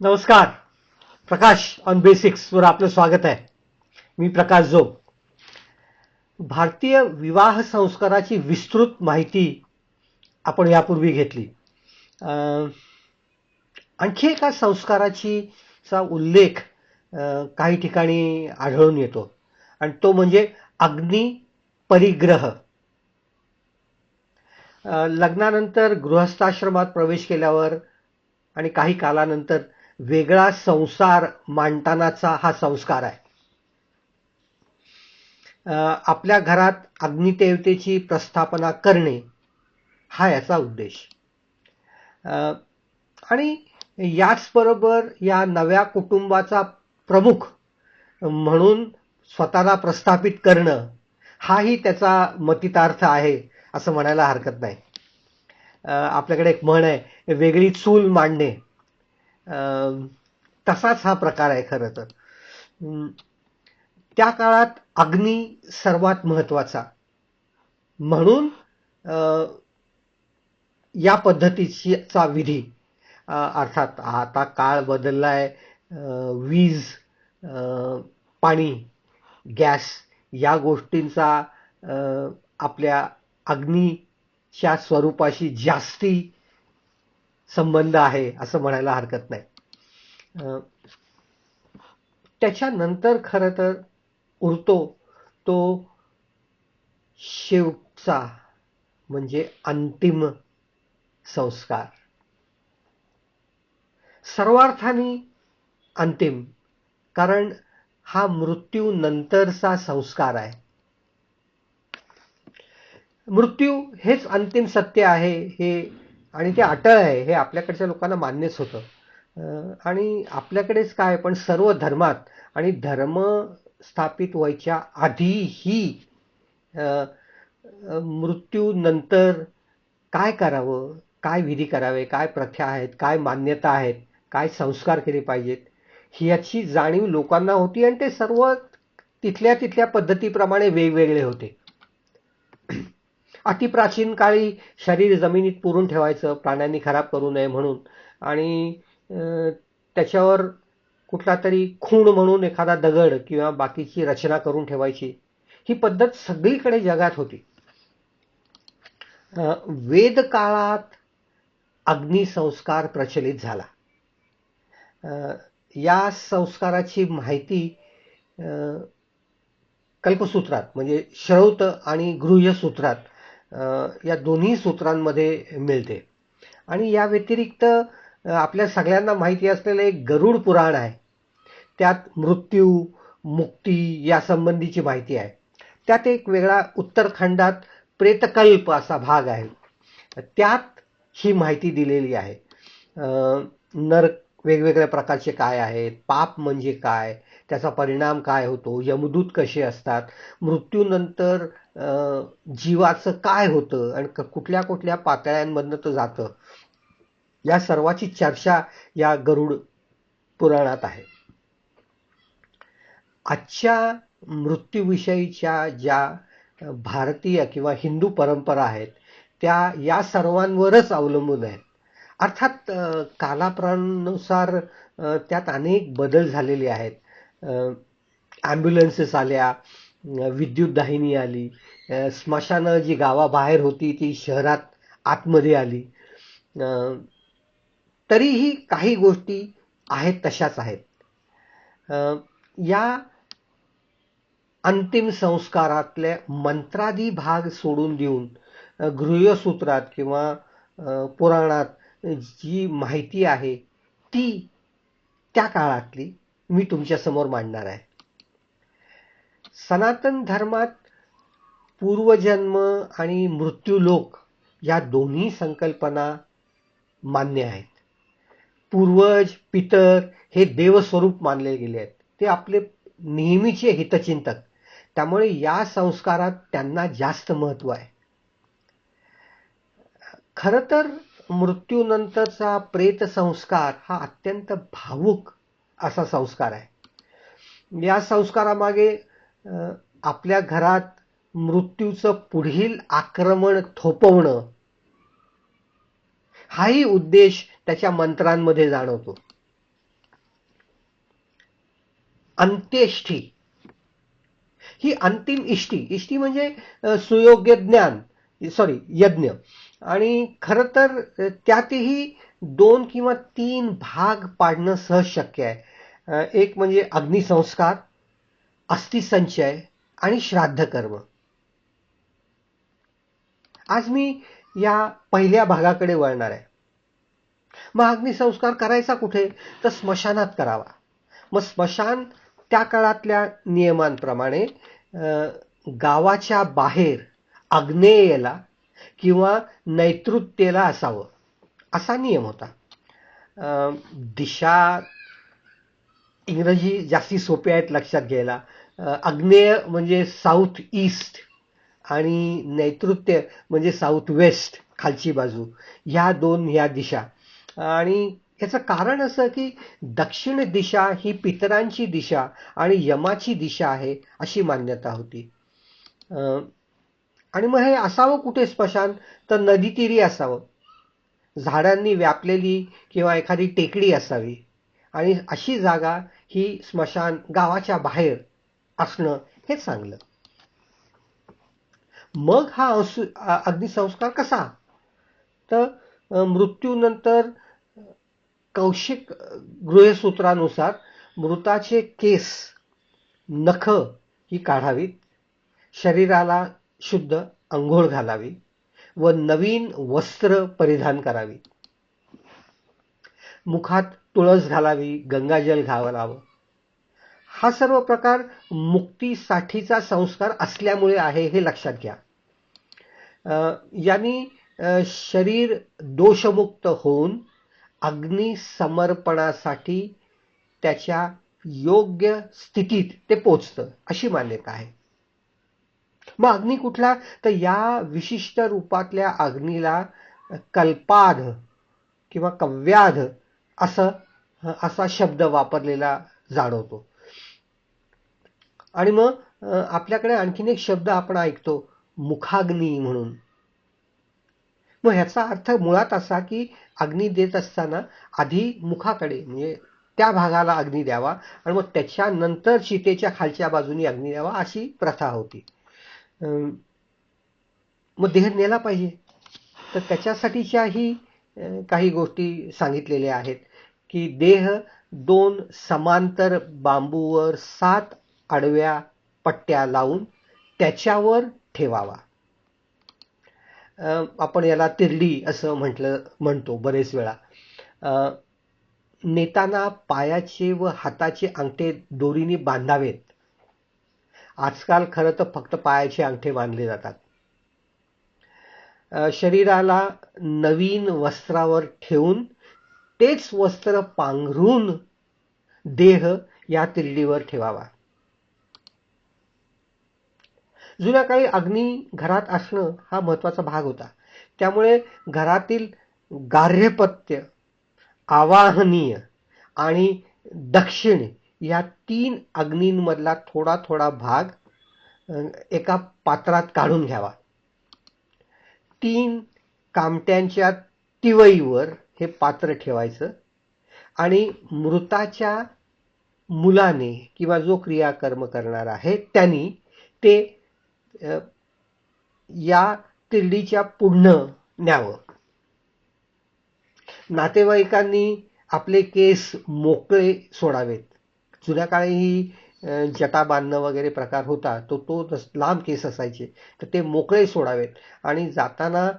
नमस्कार. प्रकाश ऑन बेसिक्सवर आपलं स्वागत आहे. मी प्रकाश जोग. भारतीय विवाह संस्काराची विस्तृत माहिती आपण यापूर्वी घेतली. आणखी एका संस्काराची चा उल्लेख काही ठिकाणी आढळून येतो. आणि तो म्हणजे अग्नी परिग्रह. लग्नानंतर गृहस्थाश्रमात प्रवेश केल्यावर आणि काही कालानंतर वेगळा संसार मांडतानाचा हा संस्कार आहे. आपल्या घरात अग्निदेवतेची प्रस्थापना करणे हा याचा उद्देश. आणि याचबरोबर या नव्या कुटुंबाचा प्रमुख म्हणून स्वतःला प्रस्थापित करणं हाही त्याचा मतितार्थ आहे असं म्हणायला हरकत नाही. आपल्याकडे एक म्हण आहे वेगळी चूल मांडणे. तसाच हा प्रकार आहे खरं तर. त्या काळात अग्नी सर्वात महत्त्वाचा. म्हणून या पद्धतीचा विधी अर्थात आता काळ बदलला आहे वीज पाणी गॅस या गोष्टींचा आपल्या अग्नीच्या स्वरूपाशी जास्ती संबंध आहे असं म्हणायला हरकत नाही. अं, त्याच्यानंतर खरं तर उरतो तो शेवटचा म्हणजे अंतिम संस्कार. सर्वार्थाने अंतिम कारण हा मृत्यू नंतरचा संस्कार आहे. मृत्यू हेच अंतिम सत्य आहे हे आणि ते अटळ आहे हे आपल्याकडच्या लोकांना मान्यच होतं. आणि आपल्याकडेच काय पण सर्व धर्मात आणि धर्म स्थापित व्हायच्या आधीही मृत्यूनंतर काय करावं काय विधी करावे काय प्रथा आहेत काय मान्यता आहेत काय संस्कार केले पाहिजेत ह्याची जाणीव लोकांना होती आणि ते सर्व तिथल्या तिथल्या पद्धतीप्रमाणे वेगवेगळे होते. अतिप्राचीन काळी शरीर जमिनीत पुरून ठेवायचं प्राण्यांनी खराब करू नये म्हणून. आणि त्याच्यावर कुठला तरी खूण म्हणून एखादा दगड किंवा बाकीची रचना करून ठेवायची. ही पद्धत सगळीकडे जगात होती. वेद काळात अग्निसंस्कार प्रचलित झाला. या संस्काराची माहिती कल्पसूत्रात म्हणजे श्रौत आणि गृह्यसूत्रात या दोन्ही सूत्रांमध्ये मिळते. आणि या व्यतिरिक्त आपल्या सगळ्यांना माहिती असलेलं एक गरुड पुराण आहे. त्यात मृत्यू मुक्ती यासंबंधीची माहिती आहे. त्यात एक वेगळा उत्तरखंडात प्रेतकल्प असा भाग आहे. त्यात ही माहिती दिलेली आहे. नरक वेगवेगळ्या प्रकारचे काय आहेत पाप म्हणजे काय त्याचा परिणाम काय होतो यमदूत कसे असतात मृत्यूनंतर जीवाचं काय होतं आणि क- कुठल्या कुठल्या पातळ्यांमधनं तर जातं या सर्वाची चर्चा या गरुड पुराणात आहे. आजच्या मृत्यूविषयीच्या ज्या भारतीय किंवा हिंदू परंपरा आहेत त्या या सर्वांवरच अवलंबून आहेत. अर्थात कालाप्रानुसार त्यात अनेक बदल झालेले आहेत. ॲम्ब्युलन्सेस आल्या विद्युतदाहिनी विद्युत दाहिनी आली. स्मशानं जी गावाबाहेर होती ती शहरात आतमध्ये आली. तरीही काही गोष्टी आहेत तशाच आहेत. या अंतिम संस्कारातले मंत्रादी भाग सोडून देऊन गृहसूत्रात गृह्यसूत्रात किंवा पुराणात जी माहिती आहे ती त्या काळातली मी तुमच्यासमोर मांडणार आहे. सनातन धर्मात पूर्वजन्म आणि मृत्यूलोक या दोन्ही संकल्पना मान्य आहेत. पूर्वज पितर हे देवस्वरूप मानले गेले आहेत. ते आपले नेहमीचे हितचिंतक. त्यामुळे या संस्कारात त्यांना जास्त महत्त्व आहे. खर तर मृत्यूनंतरचा प्रेत संस्कार हा अत्यंत भावुक असा संस्कार आहे. या संस्कारामागे आपल्या घरात मृत्यूचं पुढील आक्रमण थोपवणं हाही उद्देश त्याच्या मंत्रांमध्ये जाणवतो. अंत्येष्ठी. ही अंतिम इष्टी. इष्टी म्हणजे सुयोग्य ज्ञान सॉरी यज्ञ. आणि खरं तर त्यातही दोन किंवा तीन भाग पाडणं सहज शक्य आहे. एक म्हणजे अग्निसंस्कार अस्थिसंचय आणि श्राद्ध कर्म आज मी या पहिल्या भागाकडे वळणार आहे. मग अग्निसंस्कार करायचा कुठे? तर स्मशानात करावा. मग स्मशान त्या काळातल्या नियमांप्रमाणे गावाच्या बाहेर आग्नेयेला किंवा नैतृत्येला असावं. असा नियम होता. दिशा इंग्रजी जास्ती सोपे आहेत लक्षात घ्यायला. आग्नेय म्हणजे साऊथ ईस्ट आणि नैतृत्य म्हणजे साऊथ वेस्ट खालची बाजू. ह्या दोन ह्या दिशा. आणि याचं कारण असं की दक्षिण दिशा ही पितरांची दिशा आणि यमाची दिशा आहे अशी मान्यता होती. आणि मग हे असावं कुठे स्मशान? तर नदीतीरी असावं. झाडांनी व्यापलेली किंवा एखादी टेकडी असावी. आणि अशी जागा ही स्मशान गावाच्या बाहेर असणं हे चांगलं मग हा अग्निसंस्कार कसा? तर मृत्यूनंतर कौशिक गृहसूत्रानुसार मृताचे केस नख ही काढावीत शरीराला शुद्ध अंघोळ घालावी व नवीन वस्त्र परिधान करावी. मुखात तुळस घालावी गंगाजल घालावं हा सर्व प्रकार मुक्तीसाठीचा संस्कार असल्यामुळे आहे हे लक्षात घ्या. यांनी शरीर दोषमुक्त होऊन अग्नी समर्पणासाठी त्याच्या योग्य स्थितीत ते पोचतं अशी मान्यता आहे. मग अग्नी कुठला? तर या विशिष्ट रूपातल्या अग्नीला कल्पाध किंवा कव्याध असं असा शब्द वापरलेला जाणवतो. आणि मग आपल्याकडे आणखीन एक शब्द आपण ऐकतो मुखाग्नी म्हणून. मग ह्याचा अर्थ मुळात असा की अग्नी देत असताना आधी मुखाकडे म्हणजे त्या भागाला अग्नी द्यावा आणि मग त्याच्यानंतर चितेच्या खालच्या बाजूनी अग्नी द्यावा अशी प्रथा होती. मग देह नेला पाहिजे. तर त्याच्यासाठीच्याही काही गोष्टी सांगितलेल्या आहेत की देह दोन समांतर बांबूवर सात आडव्या पट्ट्या लावून त्याच्यावर ठेवावा. आपण याला तिरडी असं म्हटलं म्हणतो बरेच वेळा. नेताना पायाचे व हाताचे अंगठे दोरीने बांधावेत. आजकाल खरं तर फक्त पायाचे अंगठे बांधले जातात. शरीराला नवीन वस्त्रावर ठेवून तेच वस्त्र पांघरून देह या तिरडीवर ठेवावा. जुन्या काळी अग्नी घरात असणं हा महत्त्वाचा भाग होता. त्यामुळे घरातील गार्हपत्य आवाहनीय आणि दक्षिण या तीन अग्नींमधला थोडा थोडा भाग एका पात्रात काढून घ्यावा. तीन कामट्यांच्या तिवईवर हे पात्र ठेवायचं आणि मृताच्या मुलाने किंवा जो क्रियाकर्म करणार आहे त्यांनी ते या तिरडीच्या पुढनं न्यावं. नातेवाईकांनी आपले केस मोकळे सोडावेत. जुन्या काळीही जटा बांधणं वगैरे प्रकार होता तो तो लांब केस असायचे तर ते मोकळे सोडावेत आणि जाताना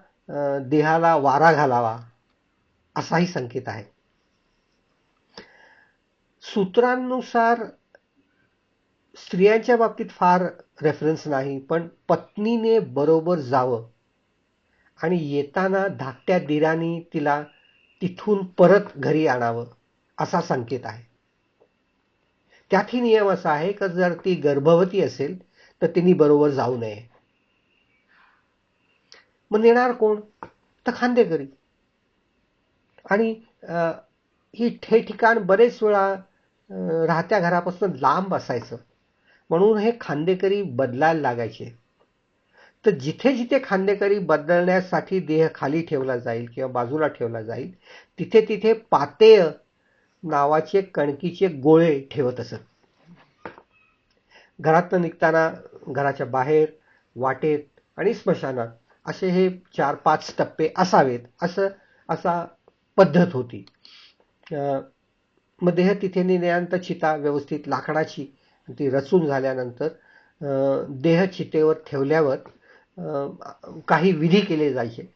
देहाला वारा घालावा असाही संकेत आहे. सूत्रांनुसार स्त्रियांच्या बाबतीत फार रेफरन्स नाही पण पत्नीने बरोबर जावं. आणि येताना धाकट्या दिराने तिला तिथून परत घरी आणावं असा संकेत आहे. त्यातही नियम असा आहे की जर ती गर्भवती असेल तर तिने बरोबर जाऊ नये. मग नेणार कोण? तर खांदेकरी. आणि ही ठे ठिकाण बरेच वेळा राहत्या घरापासून लांब असायचं. म्हणून हे खांदेकरी बदलायला लागायचे. तर जिथे जिथे खांदेकरी बदलण्यासाठी देह खाली ठेवला जाईल किंवा बाजूला ठेवला जाईल तिथे तिथे पातेय नावाचे कणकीचे गोळे ठेवत असत. घरातनं निघताना घराच्या बाहेर वाटेत आणि स्मशानात असे हे चार पाच टप्पे असावेत असं असा पद्धत होती. मग देह तिथे नेल्यानंतर चिता व्यवस्थित लाकडाची ती रचून झाल्यानंतर देह चितेवर ठेवल्यावर काही विधी केले जायचे.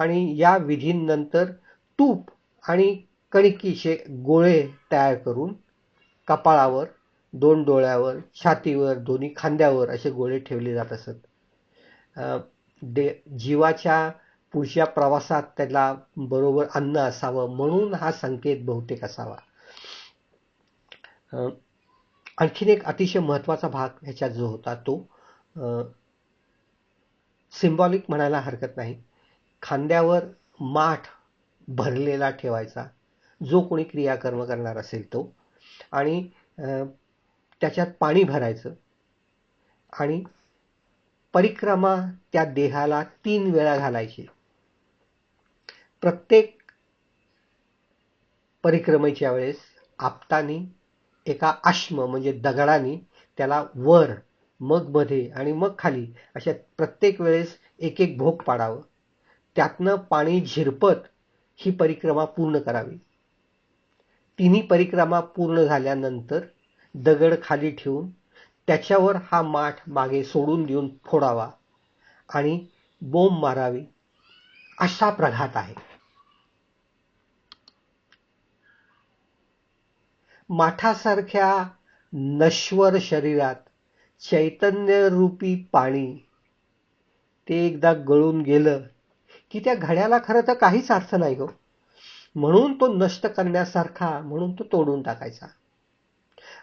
आणि या विधींनंतर तूप आणि कणिकीचे गोळे तयार करून कपाळावर दोन डोळ्यावर छातीवर दोन्ही खांद्यावर असे गोळे ठेवले जात असत. दे जीवाच्या पुढच्या प्रवासात त्याला बरोबर अन्न असावं म्हणून हा संकेत बहुतेक असावा. आणखीन एक अतिशय महत्त्वाचा भाग ह्याच्यात जो होता तो सिम्बॉलिक म्हणायला हरकत नाही. खांद्यावर माठ भरलेला ठेवायचा जो कोणी क्रियाकर्म करणार असेल तो. आणि त्याच्यात पाणी भरायचं. आणि परिक्रमा त्या देहाला तीन वेळा घालायची. प्रत्येक परिक्रमेच्या वेळेस आपतानी एका आश्म म्हणजे दगडाने त्याला वर मग मध्ये आणि मग खाली अशा प्रत्येक वेळेस एक एक भोग पाडावं. त्यातनं पाणी झिरपत ही परिक्रमा पूर्ण करावी. तिन्ही परिक्रमा पूर्ण झाल्यानंतर दगड खाली ठेवून त्याच्यावर हा माठ मागे सोडून देऊन फोडावा आणि बोंब मारावी. असा प्रघात आहे. माठासारख्या नश्वर शरीरात चैतन्यरूपी पाणी ते एकदा गळून गेलं की त्या घड्याला खरं तर काहीच अर्थ नाही हो म्हणून तो नष्ट करण्यासारखा म्हणून तो तोडून टाकायचा.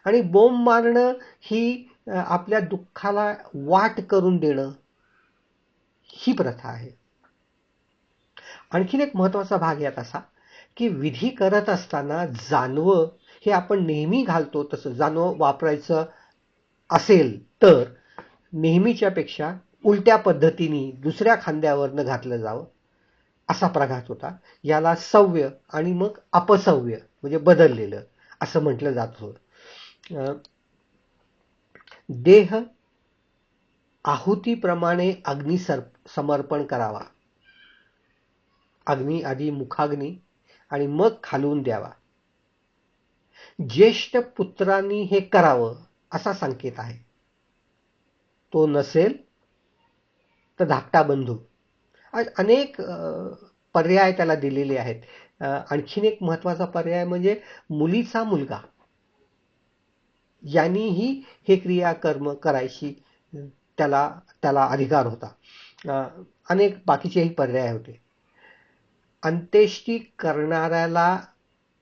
आणि बोंब मारणं ही आपल्या दुःखाला वाट करून देणं ही प्रथा आहे. आणखीन एक महत्त्वाचा भाग यात असा की विधी करत असताना जानवं हे आपण नेहमी घालतो तसं जानवं वापरायचं असेल तर नेहमीच्या पेक्षा उलट्या पद्धतीने दुसऱ्या खांद्यावरनं घातलं जावं असा प्रघात होता. याला सव्य आणि मग अपसव्य म्हणजे बदललेलं असं म्हटलं जात होत. देह आहुतीप्रमाणे अग्नी समर्पण करावा. अग्नी आधी मुखाग्नी आणि मग खालून द्यावा. ज्येष्ठ पुत्रांनी हे करावं असा संकेत आहे. तो नसेल तर धाकटा बंधू. अनेक पर्याय त्याला दिलेले आहेत. आणखीन एक महत्त्वाचा पर्याय म्हणजे मुलीचा मुलगा. यांनीही हे क्रियाकर्म करायची त्याला त्याला अधिकार होता. अनेक बाकीचेही पर्याय होते. अंत्येष्टी करणाऱ्याला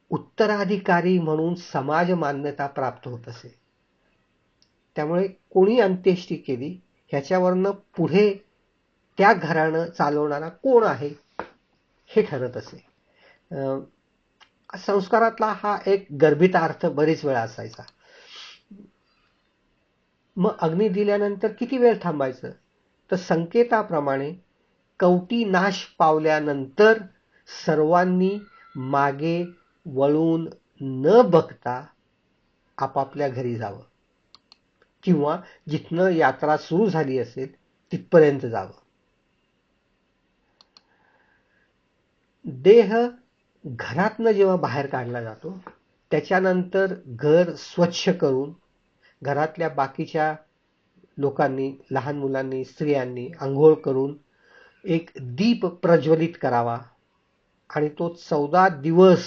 उत्तराधिकारी म्हणून समाज मान्यता प्राप्त होत असे. त्यामुळे कोणी अंत्येष्टी केली ह्याच्यावरनं पुढे त्या घराणं चालवणारा कोण आहे हे ठरत असे. संस्कारातला हा एक गर्भित अर्थ बरेच वेळा असायचा. मग अग्नी दिल्यानंतर किती वेळ थांबायचं? तर संकेताप्रमाणे कवटी नाश पावल्यानंतर सर्वांनी मागे वळून न बघता आपापल्या घरी जावं. किंवा जिथनं यात्रा सुरू झाली असेल तिथपर्यंत जावं. देह घरातनं जेव्हा बाहेर काढला जातो त्याच्यानंतर घर स्वच्छ करून घरातल्या बाकीच्या लोकांनी लहान मुलांनी स्त्रियांनी आंघोळ करून एक दीप प्रज्वलित करावा. आणि तो चौदा दिवस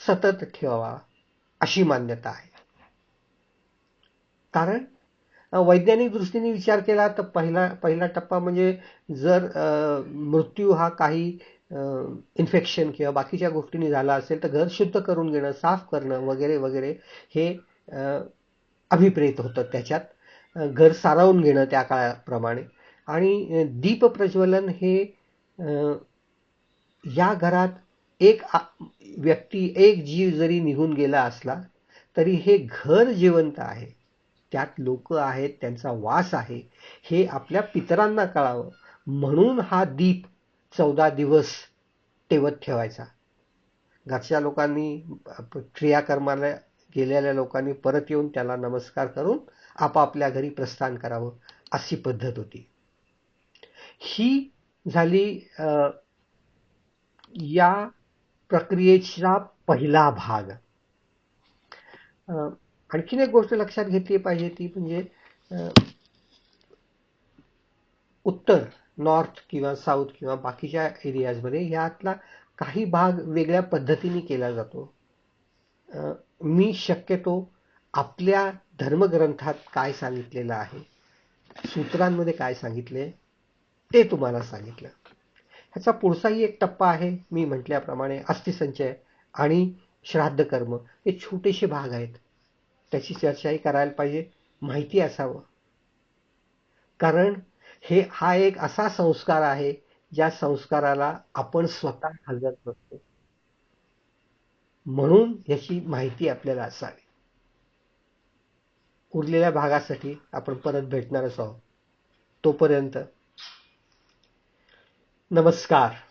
सतत ठेवावा अशी मान्यता आहे. कारण वैज्ञानिक दृष्टीने विचार केला तर पहिला पहिला टप्पा म्हणजे जर मृत्यू हा काही इन्फेक्शन किंवा बाकीच्या गोष्टींनी झाला असेल तर घर शुद्ध करून घेणं साफ करणं वगैरे वगैरे हे अभिप्रेत होतं त्याच्यात. घर सारावून घेणं त्या काळाप्रमाणे. आणि दीप प्रज्वलन हे या घरात एक व्यक्ती एक जीव जरी निघून गेला असला तरी हे घर जिवंत आहे. त्यात लोक आहेत त्यांचा वास आहे. हे आपल्या पितरांना कळावं. म्हणून हा दीप चौदा दिवस तेवत ठेवायचा. घरच्या लोकांनी क्रियाकर्माला गेलेल्या लोकांनी परत येऊन त्याला नमस्कार करून आपापल्या घरी प्रस्थान करावं अशी पद्धत होती. ही झाली या प्रक्रियेचा पहिला भाग. आणखीन एक गोष्ट लक्षात घेतली पाहिजे ती म्हणजे उत्तर नॉर्थ किंवा साऊथ किंवा बाकीच्या एरियाजमध्ये यातला काही भाग वेगळ्या पद्धतीने केला जातो. मी शक्यतो आपल्या धर्मग्रंथात काय सांगितलेलं आहे सूत्रांमध्ये काय सांगितले ते तुम्हाला सांगितलं. ह्याचा पुढचाही एक टप्पा आहे मी म्हटल्याप्रमाणे अस्थिसंचय आणि श्राद्ध कर्म हे छोटेसे भाग आहेत. त्याची चर्चाही करायला पाहिजे माहिती असावं. कारण हे हा एक असा संस्कार आहे ज्या संस्काराला आपण स्वतः हजर नसतो म्हणून याची माहिती आपल्याला असावी. उरलेल्या भागासाठी आपण परत भेटणारच आहोत. तोपर्यंत नमस्कार.